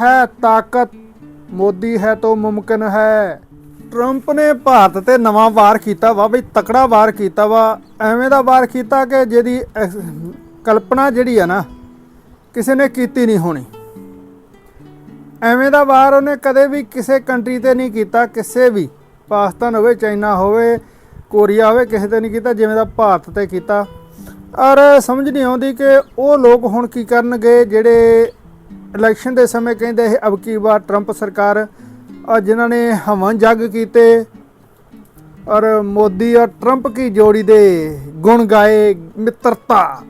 ਹੈ ਤਾਕਤ, ਮੋਦੀ ਹੈ ਤੋਂ ਮੁਮਕਿਨ ਹੈ। ਟਰੰਪ ਨੇ ਭਾਰਤ ਤੇ ਨਵਾਂ ਵਾਰ ਕੀਤਾ ਵਾ, ਬਈ ਤਕੜਾ ਵਾਰ ਕੀਤਾ ਵਾ। ਐਵੇਂ ਦਾ ਵਾਰ ਕੀਤਾ ਕਿ ਜਿਹਦੀ ਕਲਪਨਾ ਜਿਹੜੀ ਆ ਨਾ, ਕਿਸੇ ਨੇ ਕੀਤੀ ਨਹੀਂ ਹੋਣੀ। ਐਵੇਂ ਦਾ ਵਾਰ ਉਹਨੇ ਕਦੇ ਵੀ ਕਿਸੇ ਕੰਟਰੀ ਤੇ ਨਹੀਂ ਕੀਤਾ, ਕਿਸੇ ਵੀ। ਪਾਕਿਸਤਾਨ ਹੋਵੇ, ਚਾਈਨਾ ਹੋਵੇ, ਕੋਰੀਆ ਹੋਵੇ, ਕਿਸੇ ਤੇ ਨਹੀਂ ਕੀਤਾ, ਜਿਵੇਂ ਦਾ ਭਾਰਤ ਤੇ ਕੀਤਾ। ਔਰ ਸਮਝ ਨਹੀਂ ਆਉਂਦੀ ਕਿ ਉਹ ਲੋਕ ਹੁਣ ਕੀ ਕਰਨਗੇ, ਜਿਹੜੇ ਇਲੈਕਸ਼ਨ ਦੇ ਸਮੇਂ ਕਹਿੰਦੇ ਇਹ ਅਬਕੀ ਵਾਰ ਟਰੰਪ ਸਰਕਾਰ ਔਰ ਜਿਨ੍ਹਾਂ ਨੇ ਹਵਨ ਜੱਗ ਕੀਤੇ ਔਰ ਮੋਦੀ ਔਰ ਟਰੰਪ ਕੀ ਜੋੜੀ ਦੇ ਗੁਣ ਗਾਏ ਮਿੱਤਰਤਾ,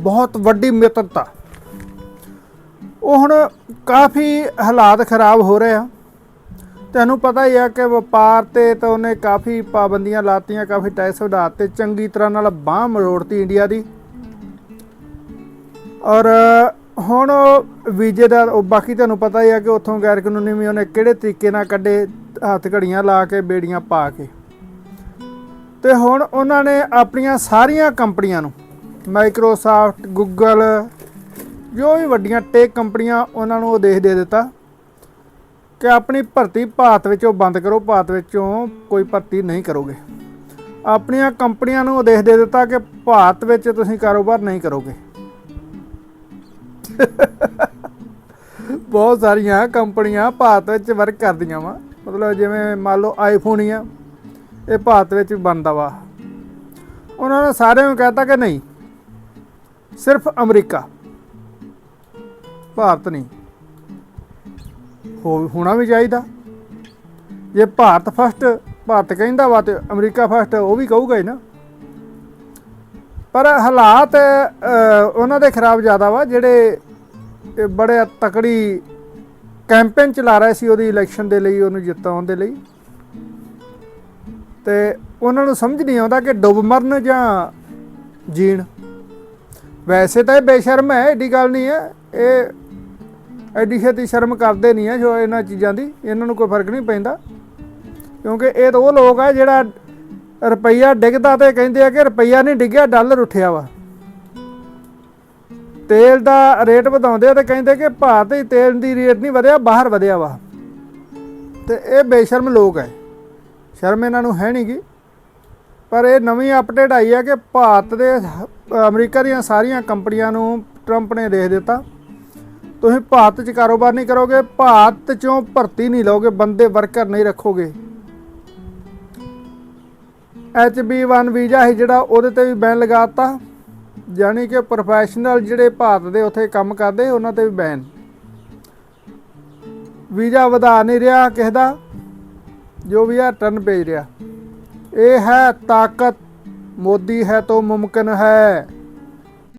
ਬਹੁਤ ਵੱਡੀ ਮਿੱਤਰਤਾ। ਉਹ ਹੁਣ ਕਾਫੀ ਹਾਲਾਤ ਖਰਾਬ ਹੋ ਰਹੇ ਆ। ਤੁਹਾਨੂੰ ਪਤਾ ਹੀ ਆ ਕਿ ਵਪਾਰ ਤੇ ਤਾਂ ਉਹਨੇ ਕਾਫੀ ਪਾਬੰਦੀਆਂ ਲਾਤੀਆਂ, ਕਾਫੀ ਟੈਕਸ ਵਧਾਤੇ ਚੰਗੀ ਤਰ੍ਹਾਂ ਨਾਲ ਬਾਹ ਮਰੋੜਤੀ ਇੰਡੀਆ ਦੀ। ਔਰ ਹੁਣ ਵੀਜ਼ੇ ਦਾ, ਉਹ ਬਾਕੀ ਤੁਹਾਨੂੰ ਪਤਾ ਹੀ ਆ ਕਿ ਉੱਥੋਂ ਗੈਰ ਕਾਨੂੰਨੀ ਵੀ ਉਹਨੇ ਕਿਹੜੇ ਤਰੀਕੇ ਨਾਲ ਕੱਢੇ, ਹੱਥ ਘੜੀਆਂ ਲਾ ਕੇ, ਬੇੜੀਆਂ ਪਾ ਕੇ। ਤੇ ਹੁਣ ਉਹਨਾਂ ਨੇ ਆਪਣੀਆਂ ਸਾਰੀਆਂ ਕੰਪਨੀਆਂ ਨੂੰ ਮਾਈਕਰੋਸਾਫਟ ਗੂਗਲ ਜੋ ਵੀ ਵੱਡੀਆਂ ਟੇਕ ਕੰਪਨੀਆਂ ਉਹਨਾਂ ਨੂੰ ਆਦੇਸ਼ ਦੇ ਦਿੱਤਾ ਕਿ ਆਪਣੀ ਭਰਤੀ ਭਾਰਤ ਵਿੱਚੋਂ ਬੰਦ ਕਰੋ, ਭਾਰਤ ਵਿੱਚੋਂ ਕੋਈ ਭਰਤੀ ਨਹੀਂ ਕਰੋਗੇ। ਆਪਣੀਆਂ ਕੰਪਨੀਆਂ ਨੂੰ ਆਦੇਸ਼ ਦੇ ਦਿੱਤਾ ਕਿ ਭਾਰਤ ਵਿੱਚ ਤੁਸੀਂ ਕਾਰੋਬਾਰ ਨਹੀਂ ਕਰੋਗੇ। ਬਹੁਤ ਸਾਰੀਆਂ ਕੰਪਨੀਆਂ ਭਾਰਤ ਵਿੱਚ ਵਰਕ ਕਰਦੀਆਂ ਵਾ। ਮਤਲਬ ਜਿਵੇਂ ਮੰਨ ਲਓ ਆਈਫੋਨ ਹੀ ਆ, ਇਹ ਭਾਰਤ ਵਿੱਚ ਵੀ ਬਣਦਾ ਵਾ। ਉਹਨਾਂ ਨੇ ਸਾਰਿਆਂ ਨੂੰ ਕਹਿਤਾ ਕਿ ਨਹੀਂ, ਸਿਰਫ ਅਮਰੀਕਾ, ਭਾਰਤ ਨਹੀਂ। ਹੋਣਾ ਵੀ ਚਾਹੀਦਾ। ਜੇ ਭਾਰਤ ਫਸਟ ਭਾਰਤ ਕਹਿੰਦਾ ਵਾ ਤੇ ਅਮਰੀਕਾ ਫਸਟ ਉਹ ਵੀ ਕਹੂਗਾ ਹੀ ਨਾ। ਪਰ ਹਾਲਾਤ ਉਹਨਾਂ ਦੇ ਖਰਾਬ ਜ਼ਿਆਦਾ ਵਾ, ਜਿਹੜੇ, ਇਹ ਬੜੇ ਤਕੜੀ ਕੈਂਪੇਨ ਚਲਾ ਰਹੇ ਸੀ ਉਹਦੀ ਇਲੈਕਸ਼ਨ ਦੇ ਲਈ, ਉਹਨੂੰ ਜਿਤਾਉਣ ਦੇ ਲਈ। ਤੇ ਉਹਨਾਂ ਨੂੰ ਸਮਝ ਨਹੀਂ ਆਉਂਦਾ ਕਿ ਡੁੱਬ ਮਰਨ ਜਾਂ ਜੀਣ। ਵੈਸੇ ਤਾਂ ਇਹ ਬੇਸ਼ਰਮ ਹੈ ਏਡੀ ਗੱਲ ਨਹੀਂ ਹੈ। ਇਹ ਐਡੀ ਛੇਤੀ ਸ਼ਰਮ ਕਰਦੇ ਨਹੀਂ ਆ ਜੋ ਇਹਨਾਂ ਚੀਜ਼ਾਂ ਦੀ, ਇਹਨਾਂ ਨੂੰ ਕੋਈ ਫ਼ਰਕ ਨਹੀਂ ਪੈਂਦਾ। ਕਿਉਂਕਿ ਇਹ ਤਾਂ ਉਹ ਲੋਕ ਆ ਜਿਹੜਾ ਰੁਪਈਆ ਡਿੱਗਦਾ ਤੇ ਕਹਿੰਦੇ ਆ ਕਿ ਰੁਪਈਆ ਨਹੀਂ ਡਿੱਗਿਆ, ਡਾਲਰ ਉੱਠਿਆ ਵਾ। ਤੇਲ ਦਾ ਰੇਟ ਵਧਾਉਂਦੇ ਆ ਤੇ ਕਹਿੰਦੇ ਕਿ ਭਾਰਤ ਹੀ ਤੇਲ ਦੀ ਰੇਟ ਨਹੀਂ ਵਧਿਆ, ਬਾਹਰ ਵਧਿਆ ਵਾ। ਤੇ ਇਹ ਬੇਸ਼ਰਮ ਲੋਕ ਹੈ ਸ਼ਰਮ ਇਹਨਾਂ ਨੂੰ ਹੈ ਨਹੀਂਗੀ ਪਰ ਇਹ ਨਵੀਂ ਅਪਡੇਟ ਆਈ ਹੈ ਕਿ ਭਾਰਤ ਦੇ ਅਮਰੀਕਾ ਦੀਆਂ ਸਾਰੀਆਂ ਕੰਪਨੀਆਂ ਨੂੰ ਟਰੰਪ ਨੇ ਦੇਖ ਦਿੱਤਾ। ਤੁਸੀਂ ਭਾਰਤ 'ਚ ਕਾਰੋਬਾਰ ਨਹੀਂ ਕਰੋਗੇ, ਭਾਰਤ 'ਚੋਂ ਭਰਤੀ ਨਹੀਂ ਲਓਗੇ, ਬੰਦੇ ਵਰਕਰ ਨਹੀਂ ਰੱਖੋਗੇ। HB1 ਵੀਜ਼ਾ ਹੈ ਜਿਹੜਾ ਉਹਦੇ ਤੇ ਵੀ ਬੈਨ ਲਗਾਤਾ। ਯਾਨੀ ਕਿ ਪ੍ਰੋਫੈਸ਼ਨਲ ਜਿਹੜੇ ਭਾਰਤ ਦੇ ਉੱਥੇ ਕੰਮ ਕਰਦੇ, ਉਹਨਾਂ ਤੇ ਵੀ ਬੈਨ। ਵੀਜ਼ਾ ਵਧਾ ਨਹੀਂ ਰਿਹਾ ਕਿਸੇ ਦਾ, ਜੋ ਵੀ ਆ ਟਰਨ ਭੇਜ ਰਿਹਾ। ਇਹ ਹੈ ਤਾਕਤ, ਮੋਦੀ ਹੈ ਤੋਂ ਮੁਮਕਿਨ ਹੈ।